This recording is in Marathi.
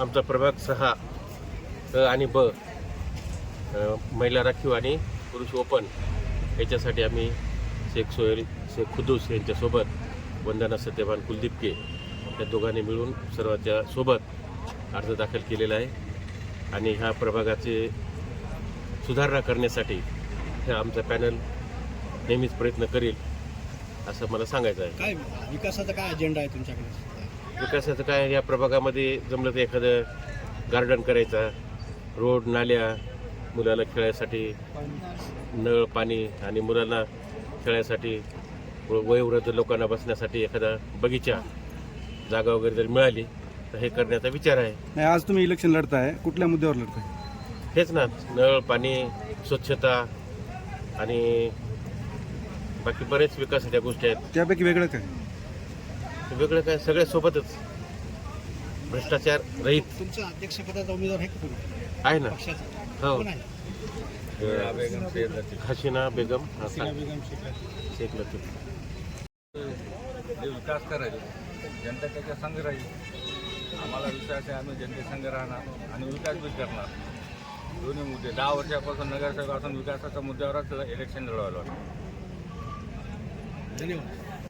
आमचा प्रभाग सहा आणि ब महिला राखीव आणि पुरुष ओपन. याच्यासाठी आम्ही शेख सोहेल शेख खुदूस यांच्यासोबत वंदना सत्यवान कुलदीप के या दोघांनी मिळून सर्वांच्या सोबत अर्ज दाखल केलेला आहे. आणि ह्या प्रभागाचे सुधारणा करण्यासाठी हे आमचा पॅनल नेहमीच प्रयत्न करेल असं मला सांगायचं आहे. काय विकासाचा काय अजेंडा आहे तुमच्याकडे? विकासाचं काय या प्रभागामध्ये जमलं तर एखादं गार्डन करायचा रोड नाल्या मुलाला खेळायसाठी नळ पाणी आणि मुलांना खेळायसाठी वयोवृद्ध लोकांना बसण्यासाठी एखादा बगीचा जागा वगैरे जर मिळाली तर हे करण्याचा विचार आहे. नाही आज तुम्ही इलेक्शन लढताय. कुठल्या मुद्द्यावर लढताय? हेच ना नळ पाणी स्वच्छता आणि बाकी बरेच विकासाच्या गोष्टी आहेत. त्यापैकी वेगळं काय? वेगळं काय? सगळ्या सोबतच. भ्रष्टाचार रहित. तुमचा अध्यक्षपदाचा उमेदवार आहे का तुम्ही आहे ना. पक्षाचा. हो. कोण आहे? हसीना बेगम हसीना बेगम शेख लतीफ. जे विकास करायचे. जनता त्याच्या संघ राहील. आम्हाला विश्वास आहे आम्ही जनते संघ राहणार आणि विकास बी करणार. दोन्ही मुद्दे. दहा वर्षापासून नगरसेवक असून विकासाच्या मुद्द्यावरच इलेक्शन लढवायला लागलं. धन्यवाद.